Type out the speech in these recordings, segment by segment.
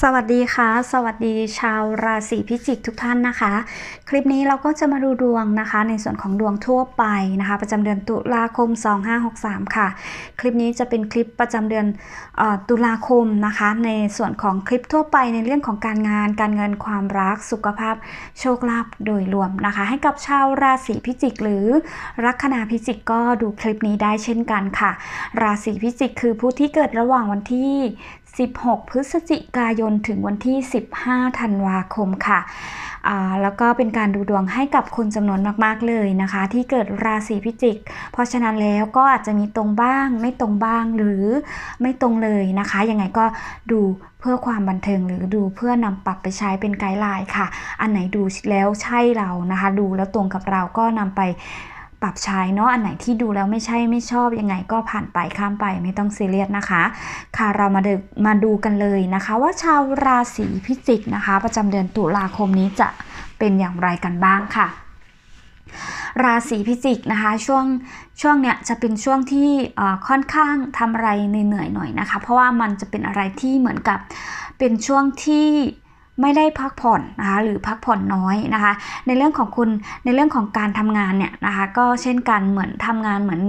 สวัสดีค่ะ สวัสดีชาวราศีพิจิกทุกท่านนะคะ คลิปนี้เราก็จะมาดูดวงนะคะ ในส่วนของดวงทั่วไปนะคะ ประจำเดือนตุลาคม 2563 ค่ะ คลิปนี้จะเป็นคลิปประจำเดือนออตุลาคมนะคะ ในส่วนของคลิปทั่วไปในเรื่องของการงาน การเงินความรักสุขภาพโชคลาภโดยรวมนะคะ ให้กับชาวราศีพิจิก หรือลัคนาพิจิกก็ดูคลิปนี้ได้เช่นกันค่ะ ราศีพิจิกคือผู้ที่เกิดระหว่างวันที่ 16 พฤศจิกายนถึงวันที่ 15 ธันวาคมค่ะ แล้วก็เป็นการดูดวงให้กับคนจำนวนมากๆเลยนะคะ ที่เกิดราศีพิจิก เพราะฉะนั้นแล้วก็อาจจะมีตรงบ้าง ไม่ตรงบ้างหรือไม่ตรงเลยนะคะ ยังไงก็ดูเพื่อความบันเทิงหรือดูเพื่อนำปรับไปใช้เป็นไกด์ไลน์ค่ะ อันไหนดูแล้วใช่เรานะคะ ดูแล้วตรงกับเราก็นำไป ปรับใช้เนาะอันไหนที่ดูแล้วไม่ใช่ไม่ชอบยังไงก็ผ่านไปข้ามไปไม่ต้องซีเรียสนะคะ ค่ะเรามาดูมาดูกันเลยนะคะ ว่าชาวราศีพิจิกนะคะ ประจำเดือนตุลาคมนี้จะเป็นอย่างไรกันบ้างค่ะ ราศีพิจิกนะคะช่วงช่วงเนี้ยจะเป็นช่วงที่ค่อนข้างทำอะไรเหนื่อยๆหน่อยนะคะ เพราะว่ามันจะเป็นอะไรที่เหมือนกับเป็นช่วงที่ ไม่ได้พักผ่อนนะคะหรือพักผ่อนน้อยนะคะ ในเรื่องของคุณในเรื่องของการทำงานเนี่ยนะคะก็เช่นกันเหมือนทำงานเหมือน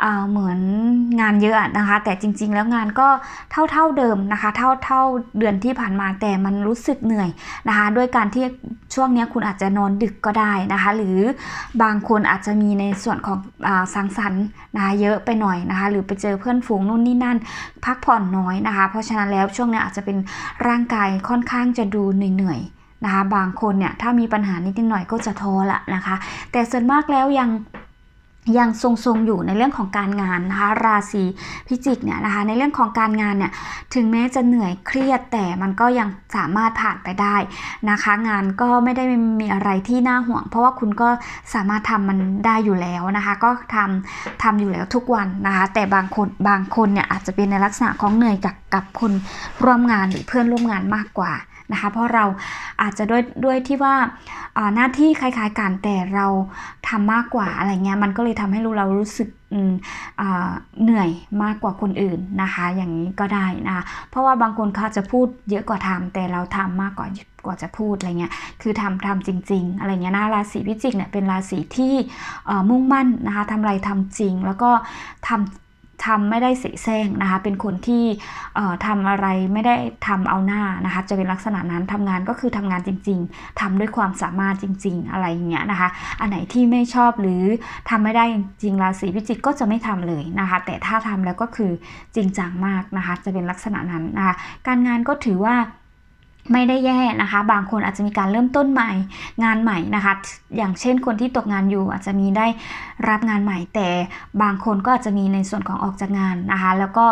เอ่อเหมือนงานเยอะนะคะ แต่จริง ๆ แล้วงานก็เท่าเท่าเดิมนะคะ เท่าเท่าเดือนที่ผ่านมาแต่มันรู้สึกเหนื่อยนะคะ ด้วยการที่ช่วงนี้คุณอาจจะนอนดึกก็ได้นะคะ หรือบางคนอาจจะมีในส่วนของอสังสรรค์นะคะเยอะไปหน่อยนะคะ หรือไปเจอเพื่อนฝูงนู่นนี่นั่น พักผ่อนน้อยนะคะ เพราะฉะนั้นแล้วช่วงนี้อาจจะเป็นร่างกายค่อนข้างจะดูเหนื่อยๆนะคะ บางคนเนี่ยถ้ามีปัญหานิดหน่อยก็จะท้อละนะคะ แต่ส่วนมากแล้วยังยังทรงๆอยู่ในเรื่องของการงานนะคะ ราศีพิจิกเนี่ยนะคะในเรื่องของการงานเนี่ยถึงแม้จะเหนื่อยเครียดแต่มันก็ยังสามารถผ่านไปได้นะคะ งานก็ไม่ได้มีอะไรที่น่าห่วง เพราะว่าคุณก็สามารถทำมันได้อยู่แล้วนะคะ ก็ทำทำอยู่แล้วทุกวันนะคะ แต่บางคนบางคนเนี่ยอาจจะเป็นในลักษณะของเหนื่อยกับกับคนร่วมงานหรือเพื่อนร่วมงานมากกว่า นะคะเพราะเราอาจจะด้วยด้วยที่ว่าหน้าที่คล้ายๆกันแต่เราทำมากกว่าอะไรเงี้ยมันก็เลยทำให้รู้เรารู้สึกเหนื่อยมากกว่าคนอื่นนะคะ อย่างนี้ก็ได้นะคะเพราะว่าบางคนเขาจะพูดเยอะกว่าทำแต่เราทำมากกว่ากว่าจะพูดอะไรเงี้ยคือทำทำจริง ๆ อะไรเงี้ยนะราศีพิจิกเนี่ยเป็นราศีที่มุ่งมั่นนะคะทำอะไรทำจริงแล้วก็ทำ ทำไม่ได้เสแสร้งนะคะ เป็นคนที่เอ่อทำอะไรไม่ได้ทำเอาหน้านะคะ จะเป็นลักษณะนั้นทำงานก็คือทำงานจริง ๆทำด้วยความสามารถจริง ๆ อะไรอย่างเงี้ยนะคะ อันไหนที่ไม่ชอบหรือทำไม่ได้จริงๆราศีพิจิกก็จะไม่ทำเลยนะคะ แต่ถ้าทำแล้วก็คือจริงจังมากนะคะ จะเป็นลักษณะนั้นนะคะ การงานก็ถือว่า ไม่ได้แย่นะคะ บางคนอาจจะมีการเริ่มต้นใหม่งานใหม่นะคะ อย่างเช่นคนที่ตกงานอยู่อาจจะมีได้รับงานใหม่ แต่บางคนก็อาจจะมีในส่วนของออกจากงานนะคะ แล้วก็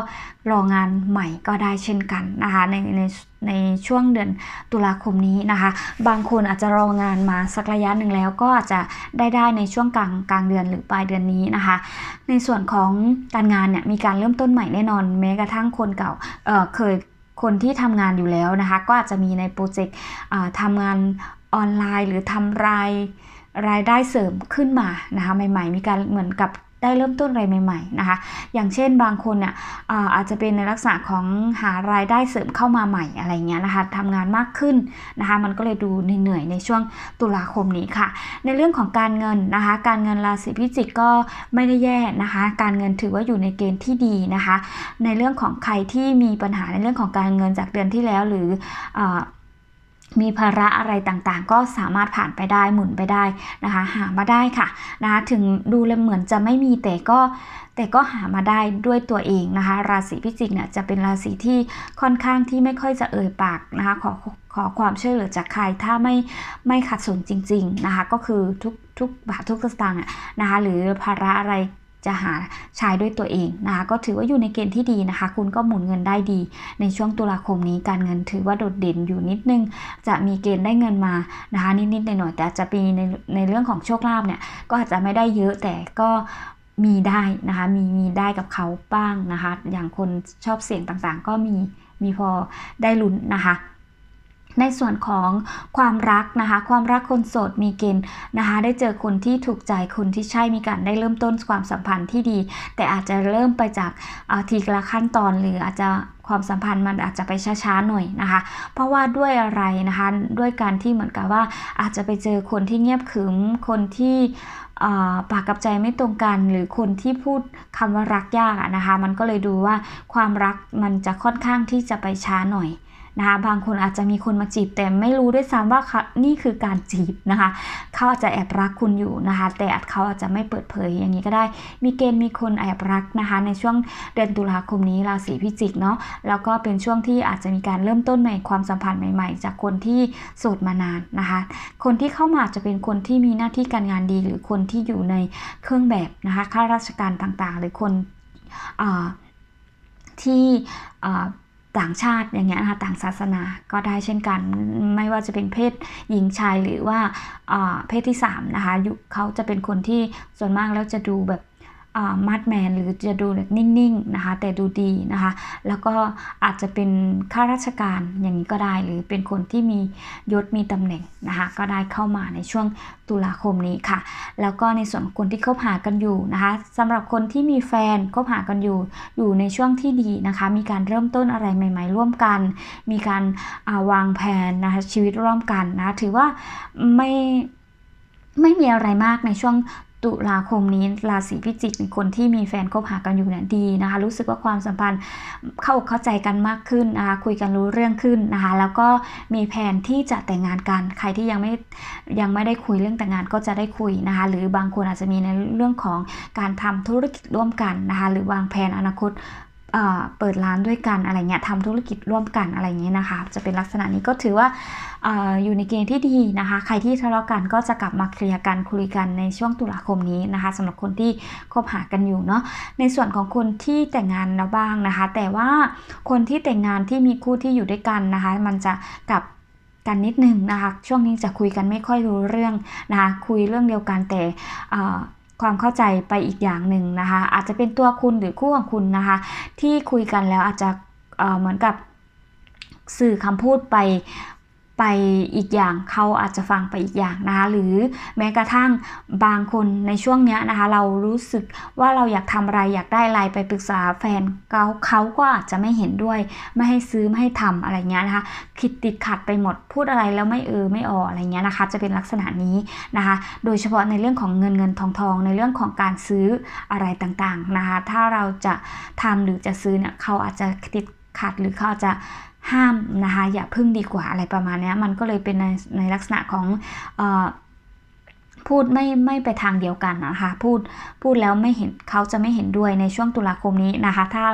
รองานใหม่ก็ได้เช่นกันนะคะในในในช่วงเดือนตุลาคมนี้นะคะ บางคนอาจจะรองานมาสักระยะหนึ่งแล้วก็อาจจะได้ได้ในช่วงกลางกลางเดือนหรือปลายเดือนนี้นะคะ ในส่วนของการงานเนี่ยมีการเริ่มต้นใหม่แน่นอน แม้กระทั่งคนเก่าเเคย คนที่ทำงานอยู่แล้วนะคะ ก็อาจจะมีในโปรเจกต์ทำงานออนไลน์หรือทำรายรายได้เสริมขึ้นมานะคะใหม่ ๆ มีการเหมือนกับ ได้เริ่มต้นอะไรใหม่ๆนะคะ อย่างเช่นบางคนเนี่ยอาจจะเป็นในลักษณะของหารายได้เสริมเข้ามาใหม่อะไรเงี้ยนะคะทำงานมากขึ้นนะคะ มันก็เลยดูเหนื่อยๆในช่วงตุลาคมนี้ค่ะ ในเรื่องของการเงินนะคะ การเงินราศีพิจิกก็ไม่ได้แย่นะคะ การเงินถือว่าอยู่ในเกณฑ์ที่ดีนะคะ ในเรื่องของใครที่มีปัญหาในเรื่องของการเงินจากเดือนที่แล้วหรืออ มีภาระอะไรต่างๆ ก็สามารถผ่านไปได้หมุนไปได้นะคะ หามาได้ค่ะนะคะถึงดูแล้วเหมือนจะไม่มีแต่ก็แต่ก็หามาได้ด้วยตัวเองนะคะ ราศีพิจิกเนี่ยจะเป็นราศีที่ค่อนข้างที่ไม่ค่อยจะเอ่ยปากนะคะขอขอความช่วยเหลือจากใครถ้าไม่ไม่ขัดสนจริง ๆนะคะ ก็คือทุกทุกบาททุกสตางค์นะคะหรือภาระอะไร จะหาใช้ด้วยตัวเองนะคะก็ถือว่าอยู่ในเกณฑ์ที่ดีนะคะ คุณก็หมุนเงินได้ดี ในช่วงตุลาคมนี้การเงินถือว่าโดดเด่นอยู่นิดนึง จะมีเกณฑ์ได้เงินมานะคะนิดๆหน่อยๆแต่จะมีในในเรื่องของโชคลาภเนี่ยก็อาจจะไม่ได้เยอะแต่ก็มีได้นะคะมีมีได้กับเขาบ้างนะคะ อย่างคนชอบเสี่ยงต่างๆ ก็มีมีพอได้ลุ้นนะคะ ในส่วนของความรักนะคะ ความรักคนโสดมีเกณฑ์นะคะ ได้เจอคนที่ถูกใจคนที่ใช่มีการได้เริ่มต้นความสัมพันธ์ที่ดี แต่อาจจะเริ่มไปจากาทีละขั้นตอนหรืออาจจะความสัมพันธ์มันอาจจะไปช้าๆหน่อยนะคะ เพราะว่าด้วยอะไรนะคะ ด้วยการที่เหมือนกับว่าอาจจะไปเจอคนที่เงียบขรึม คนที่ปากกับใจไม่ตรงกันหรือคนที่พูดคำว่ารักยากนะคะ มันก็เลยดูว่าความรักมันจะค่อนข้างที่จะไปช้าหน่อย นะคะบางคนอาจจะมีคนมาจีบแต่ไม่รู้ด้วยซ้ำว่านี่คือการจีบนะคะเขาอาจจะแอบรักคุณอยู่นะคะแต่เขาอาจจะไม่เปิดเผยอย่างนี้ก็ได้ มีเกณฑ์มีคนแอบรักนะคะในช่วงเดือนตุลาคมนี้ราศีพิจิกเนาะแล้วก็เป็นช่วงที่อาจจะมีการเริ่มต้นใหม่ความสัมพันธ์ใหม่ ๆ จากคนที่โสดมานานนะคะคนที่เข้ามาอาจจะเป็นคนที่มีหน้าที่การงานดี หรือคนที่อยู่ในเครื่องแบบนะคะข้าราชการต่างๆ หรือคนอที่ ต่างชาติอย่างเงี้ยนะคะต่างศาสนาก็ได้เช่นกัน ไม่ว่าจะเป็นเพศหญิงชายหรือว่าอ่าเพศที่3นะคะเขาจะเป็นคนที่ส่วนมากแล้วจะดูแบบ มัดแมนหรือจะดูแบบนิ่งๆนะคะแต่ดูดีนะคะแล้วก็อาจจะเป็นข้าราชการอย่างนี้ก็ได้ หรือเป็นคนที่มียศมีตำแหน่งนะคะก็ได้เข้ามาในช่วงตุลาคมนี้ค่ะ แล้วก็ในส่วนคนที่คบหากันอยู่นะคะสำหรับคนที่มีแฟนคบหากันอยู่ อยู่ในช่วงที่ดีนะคะ มีการเริ่มต้นอะไรใหม่ ๆ ร่วมกัน มีการวางแผนนะคะชีวิตร่วมกันนะถือว่าไม่ไม่มีอะไรมากในช่วง ตุลาคมนี้ราศีพิจิกเป็นคนที่มีแฟนคบหากันอยู่เนี่ยดีนะคะ รู้สึกว่าความสัมพันธ์เข้าอกเข้าใจกันมากขึ้นนะคะคุยกันรู้เรื่องขึ้นนะคะ แล้วก็มีแผนที่จะแต่งงานกัน ใครที่ยังไม่ยังไม่ได้คุยเรื่องแต่งงานก็จะได้คุยนะคะ หรือบางคนอาจจะมีในเรื่องของการทำธุรกิจร่วมกันนะคะ หรือวางแผนอนาคต เปิดร้านด้วยกันอะไรเงี้ยทำธุรกิจร่วมกันอะไรเงี้ยนะคะ จะเป็นลักษณะนี้ก็ถือว่าออยู่ในเกณฑ์ที่ดีนะคะ ใครที่ทะเลาะกันก็จะกลับมาเคลียร์กันคุยกันในช่วงตุลาคมนี้นะคะสำหรับคนที่คบหากันอยู่เนาะในส่วนของคนที่แต่งงานแล้วบ้างนะคะ แต่ว่าคนที่แต่งงานที่มีคู่ที่อยู่ด้วยกันนะคะ มันจะกลับกันนิดนึงนะคะ ช่วงนี้จะคุยกันไม่ค่อยรู้เรื่องนะคะคุยเรื่องเดียวกันแต่ ความเข้าใจไปอีกอย่างหนึ่งนะคะ อาจจะเป็นตัวคุณหรือคู่ของคุณนะคะ ที่คุยกันแล้วอาจจะเหมือนกับสื่อคำพูดไป ไปอีกอย่างเขาอาจจะฟังไปอีกอย่างนะคะ หรือแม้กระทั่งบางคนในช่วงนี้นะคะ เรารู้สึกว่าเราอยากทำอะไรอยากได้อะไรไปปรึกษาแฟนเขาเขาก็อาจจะไม่เห็นด้วย ไม่ให้ซื้อไม่ให้ทำอะไรเงี้ยนะคะ คิดติดขัดไปหมดพูดอะไรแล้วไม่เออไม่อออะไรเงี้ยนะคะ จะเป็นลักษณะนี้นะคะ โดยเฉพาะในเรื่องของเงินเงินทองทองในเรื่องของการซื้ออะไรต่างๆนะคะ ถ้าเราจะทำหรือจะซื้อเนี่ยเขาอาจจะติดขัดหรือเขาจะ ห้ามนะคะอย่าพึ่งดีกว่าอะไรประมาณนี้มันก็เลยเป็นในในลักษณะของอพูดไม่ไม่ไปทางเดียวกันนะคะพูดพูดแล้วไม่เห็นเขาจะไม่เห็นด้วยในช่วงตุลาคมนี้นะคะ ถ้า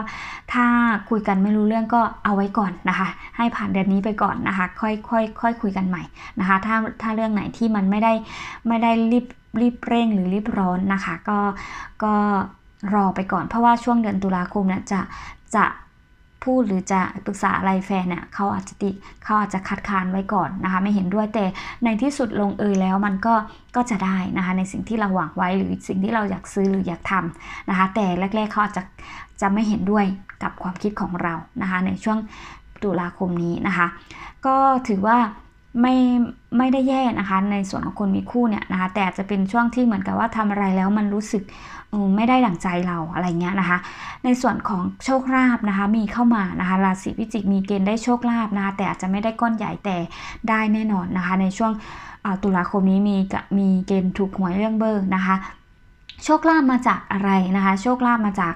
ถ้าคุยกันไม่รู้เรื่องก็เอาไว้ก่อนนะคะ ให้ผ่านเดือนนี้ไปก่อนนะคะ ค่อยค่อยค่อยคุยกันใหม่นะคะ ถ้าถ้าเรื่องไหนที่มันไม่ได้ไม่ได้รีบรีบเร่งหรือรีบร้อนนะคะ ก็ก็รอไปก่อนเพราะว่าช่วงเดือนตุลาคมเนี่ยจะจะ พูดหรือจะปรึกษาอะไรแฟนเนี่ยเขาอาจจะติเขาอาจจะคัดค้านไว้ก่อนนะคะ ไม่เห็นด้วยแต่ในที่สุดลงเอยแล้วมันก็ก็จะได้นะคะในสิ่งที่เราหวังไว้หรือสิ่งที่เราอยากซื้อหรืออยากทำนะคะ แต่แรกๆเขาอาจจะจะไม่เห็นด้วยกับความคิดของเรานะคะ ในช่วงตุลาคมนี้นะคะ ก็ถือว่า ไม่ไม่ได้แย่นะคะ ในส่วนของคนมีคู่เนี่ยนะคะ แต่จะเป็นช่วงที่เหมือนกับว่าทำอะไรแล้วมันรู้สึกไม่ได้ดั่งใจเราอะไรเงี้ยนะคะ ในส่วนของโชคลาภนะคะ มีเข้ามานะคะราศีพิจิกมีเกณฑ์ได้โชคลาภนะคะแต่อาจจะไม่ได้ก้อนใหญ่แต่ได้แน่นอนนะคะ ในช่วงตุลาคมนี้มีมีเกณฑ์ถูกหวยเรื่องเบอร์นะคะ โชคลาภมาจากอะไรนะคะ โชคลาภมาจาก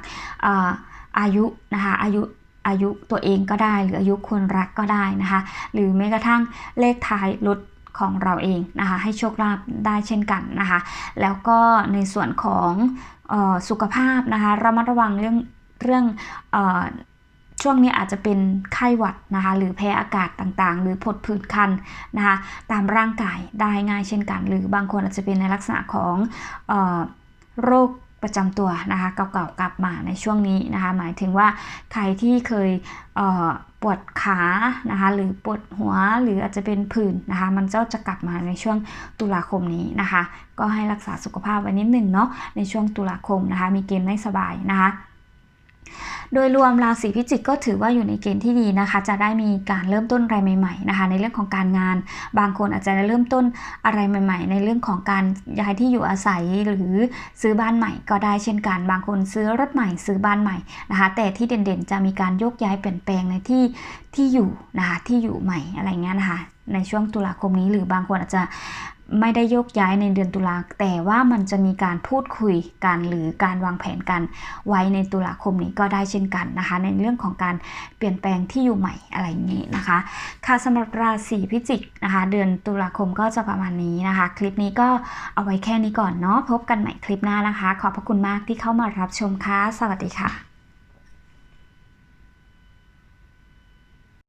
อายุนะคะอายุ อายุตัวเองก็ได้ หรืออายุคนรักก็ได้นะคะ หรือแม้กระทั่งเลขท้ายรถของเราเองนะคะให้โชคลาภได้เช่นกันนะคะ แล้วก็ในส่วนของสุขภาพนะคะระมัดระวังเรื่องเรื่องช่วงนี้อาจจะเป็นไข้หวัดนะคะหรือแพ้อากาศต่างๆ หรือผดผื่นคันนะคะตามร่างกายได้ง่ายเช่นกัน หรือบางคนอาจจะเป็นในลักษณะของโรค ประจำตัวนะคะเก่าๆกลับมาในช่วงนี้นะคะ หมายถึงว่าใครที่เคยปวดขานะคะหรือปวดหัวหรืออาจจะเป็นผื่นนะคะ มันก็จะกลับมาในช่วงตุลาคมนี้นะคะ ก็ให้รักษาสุขภาพไว้นิดหนึ่งเนาะในช่วงตุลาคมนะคะ มีเกณฑ์ไม่สบายนะคะ โดยรวมราศีพิจิกก็ถือว่าอยู่ในเกณฑ์ที่ดีนะคะ จะได้มีการเริ่มต้นอะไรใหม่ๆนะคะ ในเรื่องของการงาน บางคนอาจจะเริ่มต้นอะไรใหม่ ๆ ในเรื่องของการย้ายที่อยู่อาศัยหรือซื้อบ้านใหม่ก็ได้เช่นกัน บางคนซื้อรถใหม่ซื้อบ้านใหม่นะคะ แต่ที่เด่นๆ จะมีการยกย้ายเปลี่ยนแปลงในที่ที่อยู่นะคะที่อยู่ใหม่อะไรเงี้ยนะคะในช่วงตุลาคมนี้หรือบางคนอาจจะ ไม่ได้โยกย้ายในเดือนตุลาแต่ว่ามันจะมีการพูดคุยกันหรือการวางแผนกันไว้ในตุลาคมนี้ก็ได้เช่นกันนะคะ ในเรื่องของการเปลี่ยนแปลงที่อยู่ใหม่อะไรอย่างนี้นะคะ ค่ะสำหรับราศีพิจิกนะคะ เดือนตุลาคมก็จะประมาณนี้นะคะ คลิปนี้ก็เอาไว้แค่นี้ก่อนเนาะพบกันใหม่คลิปหน้านะคะ ขอบพระคุณมากที่เข้ามารับชมค่ะสวัสดีค่ะ